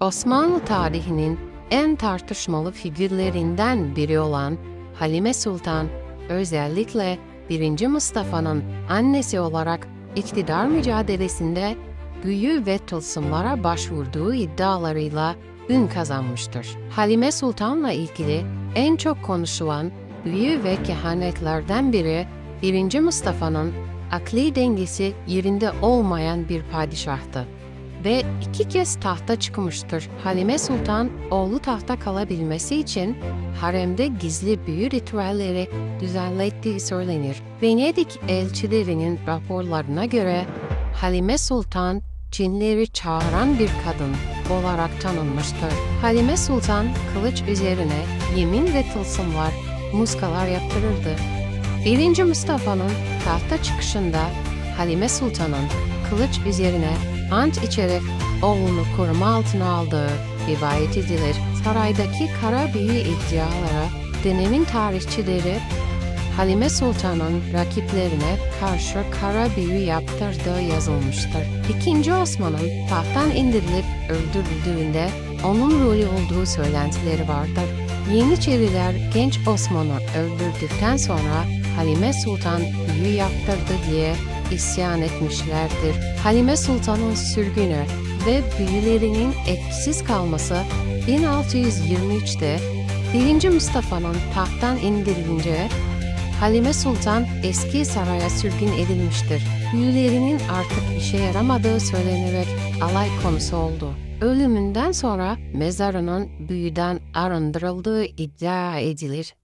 Osmanlı tarihinin en tartışmalı figürlerinden biri olan Halime Sultan, özellikle 1. Mustafa'nın annesi olarak iktidar mücadelesinde büyü ve tılsımlara başvurduğu iddialarıyla ün kazanmıştır. Halime Sultan'la ilgili en çok konuşulan büyü ve kehanetlerden biri 1. Mustafa'nın akli dengesi yerinde olmayan bir padişahtı ve iki kez tahta çıkmıştır. Halime Sultan oğlu tahta kalabilmesi için haremde gizli büyü ritüelleri düzenlettiği söylenir. Venedik elçilerinin raporlarına göre Halime Sultan cinleri çağıran bir kadın olarak tanınmıştır. Halime Sultan kılıç üzerine yemin ve tılsımlar, muskalar yaptırırdı. 1. Mustafa'nın tahta çıkışında Halime Sultan'ın kılıç üzerine ant içerek oğlunu koruma altına aldığı rivayet edilir. Saraydaki kara büyü iddialara dönemin tarihçileri Halime Sultan'ın rakiplerine karşı kara büyü yaptırdığı yazılmıştır. İkinci Osman'ın tahttan indirilip öldürüldüğünde onun rolü olduğu söylentileri vardır. Yeniçeriler genç Osman'ı öldürdükten sonra Halime Sultan büyü yaptırdı diye isyan etmişlerdir. Halime Sultan'ın sürgünü ve büyülerinin etkisiz kalması 1623'te 1. Mustafa'nın tahttan indirilince Halime Sultan eski saraya sürgün edilmiştir. Büyülerinin artık işe yaramadığı söylenerek alay konusu oldu. Ölümünden sonra mezarının büyüden arındırıldığı iddia edilir.